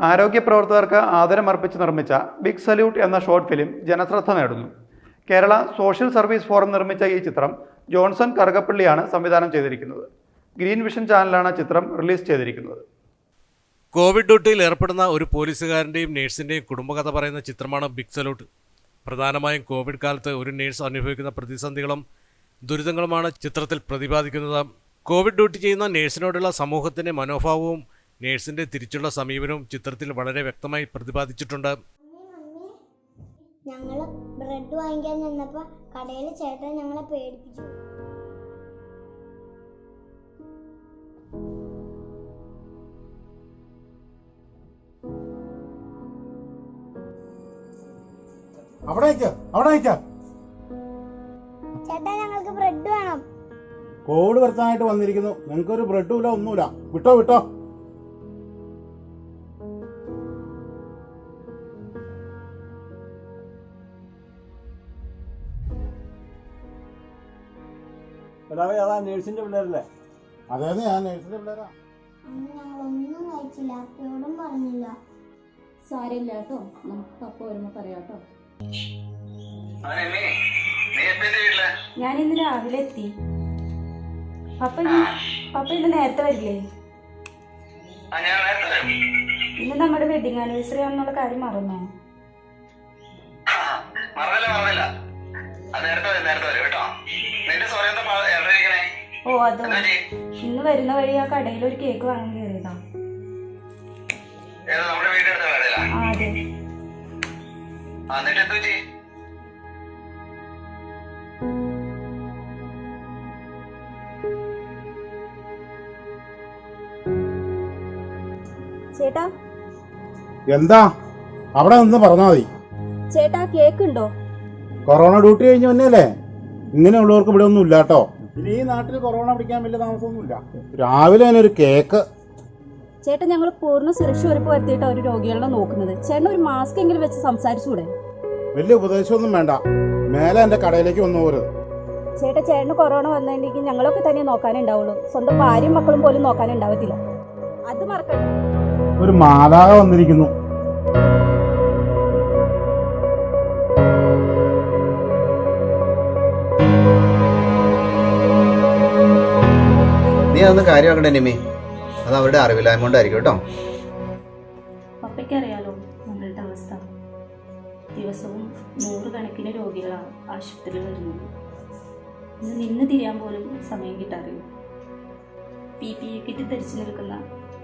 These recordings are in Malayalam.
ആരോഗ്യ പ്രവർത്തകർക്ക് ആദരമർപ്പിച്ച് നിർമ്മിച്ച ബിഗ് സല്യൂട്ട് എന്ന ഷോർട്ട് ഫിലിം ജനശ്രദ്ധ നേടുന്നു. കേരള സോഷ്യൽ സർവീസ് ഫോറം നിർമ്മിച്ച ഈ ചിത്രം ജോൺസൺ കറുകപ്പള്ളിയാണ് സംവിധാനം ചെയ്തിരിക്കുന്നത്. ഗ്രീൻ വിഷൻ ചാനലാണ് ചിത്രം റിലീസ് ചെയ്തിരിക്കുന്നത്. കോവിഡ് ഡ്യൂട്ടിയിൽ ഏർപ്പെടുന്ന ഒരു പോലീസുകാരന്റെയും നേഴ്സിന്റെയും കുടുംബകഥ പറയുന്ന ചിത്രമാണ് ബിഗ് സല്യൂട്ട്. പ്രധാനമായും കോവിഡ് കാലത്ത് ഒരു നേഴ്സ് അനുഭവിക്കുന്ന പ്രതിസന്ധികളും ദുരിതങ്ങളുമാണ് ചിത്രത്തിൽ പ്രതിപാദിക്കുന്നത്. കോവിഡ് ഡ്യൂട്ടി ചെയ്യുന്ന നേഴ്സിനോടുള്ള സമൂഹത്തിന്റെ മനോഭാവവും നേഴ്സിന്റെ തിരിച്ചുള്ള സമീപനവും ചിത്രത്തിൽ വളരെ വ്യക്തമായി പ്രതിപാദിച്ചിട്ടുണ്ട്. ഞങ്ങൾ ബ്രെഡ് വാങ്ങിക്കാൻ നിന്നപ്പോൾ കടയിൽ ചേട്ടൻ ഞങ്ങളെ പേടിപ്പിച്ചു. അവിടെ അവിടെ ചേട്ടാ ഞങ്ങൾക്ക് ബ്രെഡ് വേണം. കോവിഡ് വരുത്താനായിട്ട് വന്നിരിക്കുന്നു. നിങ്ങൾക്ക് ഒരു ബ്രെഡും ഇല്ല ഒന്നുമില്ല. വിട്ടോ വിട്ടോ. എടാവേ അതാ നേഴ്സിന്റെ പിള്ളേരല്ലേ? അതേന്ന് ഞാൻ നേഴ്സിന്റെ പിള്ളേരാ. അന്ന് ഞങ്ങളൊന്നും കഴിച്ചില്ല അപ്പയോടും പറഞ്ഞില്ല. സാരമില്ല കേട്ടോ. നമുക്ക് പപ്പ വരുമ്പോ പറയാം കേട്ടോ ഞാൻ ഇന്ന് രാവിലെ എത്തി പപ്പ ഇന്ന് പപ്പ ഇന്ന് നേരത്തെ വരില്ലേ? ഇന്ന് നമ്മുടെ വെഡിങ് ആനിവേഴ്സറി ആണെന്നുള്ള കാര്യം മറന്നോ? മറന്നില്ല മറന്നില്ല. അത് നേരത്തെ വരും നേരത്തെ വരും കേട്ടോ. ഓ അതോ ഇന്ന് വരുന്ന വഴി ആ കടയിൽ ഒരു കേക്ക് വാങ്ങാൻ കയറിയതാ. അതെ. ചേട്ടാ? എന്താ? അവിടെ നിന്ന് പറഞ്ഞാ മതി. ചേട്ടാ കേക്ക് ഉണ്ടോ കൊറോണ ഡ്യൂട്ടി കഴിഞ്ഞ മുന്നേല്ലേ ഇങ്ങനെയുള്ളവർക്ക് ഇവിടെ ഒന്നും ഇല്ല കേട്ടോ ഇനി ഈ നാട്ടിൽ കൊറോണ പിടിക്കാൻ വലിയ താമസമൊന്നുമില്ല. രാവിലെ തന്നെ ഒരു കേക്ക്. ചേട്ടൻ ഞങ്ങൾ പൂർണ സുരക്ഷ ഉറപ്പ് വരുത്തിയിട്ട് ഒരു രോഗികളെ നോക്കുന്നത്. ചേട്ടൻ ഒരു മാസ്ക് എങ്കിലും വെച്ച് സംസാരിച്ചുകൂടെ? വലിയ ഉപദേശമൊന്നും വേണ്ട. മേലെ എന്റെ കടയിലേക്ക് വന്നു പോരുത് ചേട്ടാ ചേട്ടന് കൊറോണ വന്നിട്ടുണ്ടെങ്കിൽ ഞങ്ങളൊക്കെ തന്നെ നോക്കാനുണ്ടാവുള്ളൂ. സ്വന്തം ഭാര്യയും മക്കളും പോലും നോക്കാനുണ്ടാവത്തില്ല. അത് മറക്കണം ഒരു മാതാവ് വന്നിരിക്കുന്നു. നീ അതൊന്നും കാര്യമാക്കണ്ട നിമി അത് അവരുടെ അറിവില്ലായ്മ കൊണ്ടായിരിക്കും കേട്ടോ. പപ്പയ്ക്കറിയാലോ നമ്മളുടെ അവസ്ഥ. ദിവസവും നൂറുകണക്കിന് രോഗികളാണ് ആശുപത്രിയിൽ വരുന്നത്. ഇന്ന് നിന്ന് തിരിയാൻ പോലും സമയം കിട്ടാറില്ല. പി പി ഇ കിറ്റ് ധരിച്ചു നിൽക്കുന്ന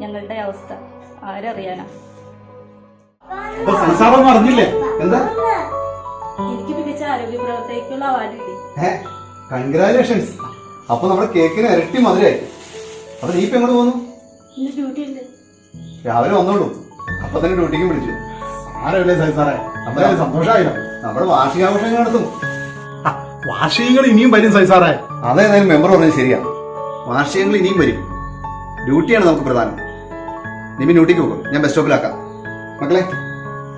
ഞങ്ങളുടെ അവസ്ഥ ആരറിയാനാ? സംസാരം അറിഞ്ഞില്ലേ? എന്താ? എനിക്ക് മികച്ച ആരോഗ്യ പ്രവർത്തകയ്ക്കുള്ള അവാർഡ് കിട്ടി. കൺഗ്രാലേഷൻസ് അപ്പൊ നമ്മുടെ കേക്കിന് ഇരട്ടി മധുരമായി അപ്പൊ നീ ഇപ്പൊ എങ്ങോട്ട് പോന്നു? ഡ്യൂട്ടി ഉണ്ട്. രാവിലെ വന്നോളൂ. അപ്പൊ തന്നെ ഡ്യൂട്ടിക്ക് വിളിച്ചു. ആരല്ലേ സായി സാറേ? അപ്പൊ സന്തോഷമായില്ല നമ്മുടെ വാർഷികാഘോഷങ്ങൾ നടത്തും. വാർഷികങ്ങൾ ഇനിയും വരും സായി സാറേ. അതേതായാലും മെമ്പർ പറഞ്ഞത് ശരിയാ. വാർഷികങ്ങൾ ഇനിയും വരും. ഡ്യൂട്ടിയാണ് നമുക്ക് പ്രധാനം. നിമി ഡ്യൂട്ടിക്ക് പോകും. ഞാൻ ബസ് സ്റ്റോപ്പിലാക്കാം മക്കളെ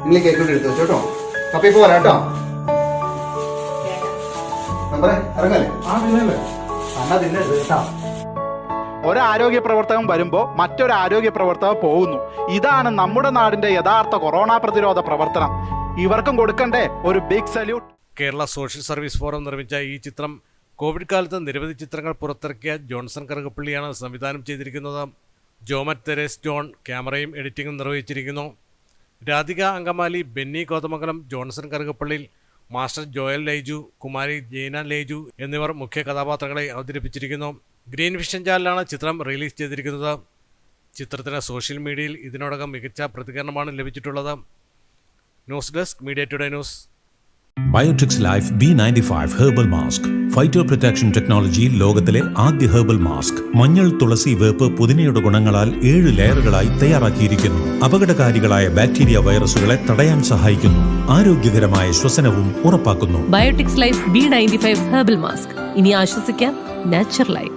നിങ്ങൾ കേക്ക് കൊണ്ട് എടുത്തു വെച്ചോ കേട്ടോ. അപ്പൊ ഇപ്പൊ വരാം കേട്ടോ. മെമ്പറെ ഇറങ്ങല്ലേ? ആ തിന്നല്ലേ അല്ല തിന്നെടുത്ത് കേട്ടോ. ഒരു ആരോഗ്യ പ്രവർത്തകൻ വരുമ്പോൾ മറ്റൊരു ആരോഗ്യ പ്രവർത്തകർ പോകുന്നു. ഇതാണ് നമ്മുടെ നാടിന്റെ യഥാർത്ഥ കൊറോണ പ്രതിരോധ പ്രവർത്തനം. ഇവർക്കും കൊടുക്കണ്ടേ ഒരു big salute Kerala social service forum നിർമ്മിച്ച ഈ ചിത്രം കോവിഡ് കാലത്ത് നിരവധി ചിത്രങ്ങൾ പുറത്തിറക്കിയ ജോൺസൺ കറുകപ്പള്ളിയാണ് സംവിധാനം ചെയ്തിരിക്കുന്നത്. ജോമറ്റ് തെരേസ് ജോൺ ക്യാമറയും എഡിറ്റിംഗും നിർവഹിച്ചിരിക്കുന്നു. രാധിക അങ്കമാലി ബെന്നി കോതമംഗലം ജോൺസൺ കറുകപ്പള്ളിയിൽ മാസ്റ്റർ ജോയൽ ലൈജു കുമാരി ജെയ്ന ലൈജു എന്നിവർ മുഖ്യ കഥാപാത്രങ്ങളെ അവതരിപ്പിച്ചിരിക്കുന്നു. ഗ്രീൻ വിഷൻ ചാനലാണ് ചിത്രം റിലീസ് ചെയ്തിരിക്കുന്നത്. ചിത്രത്തിന് സോഷ്യൽ മീഡിയയിൽ ഇതിനോടകം മികച്ച പ്രതികരണമാണ് ലഭിച്ചിട്ടുള്ളത്. News desk media today news. Biotrix life B ninety five herbal mask phyto protection technology ലോകത്തിലെ ആദ്യ ഹെർബൽ മാസ്ക് മഞ്ഞൾ തുളസി വേപ്പ് പുതിനയുടെ ഗുണങ്ങളാൽ ഏഴ് ലെയറുകളായി തയ്യാറാക്കിയിരിക്കുന്നു. അപകടകാരികളായ ബാക്ടീരിയ വൈറസുകളെ തടയാൻ സഹായിക്കുന്നു. ആരോഗ്യകരമായ ശ്വസനവും ഉറപ്പാക്കുന്നു. Biotics life B ninety five herbal mask ഇനി ആശ്വസിക്കാം നാച്ചുറലായി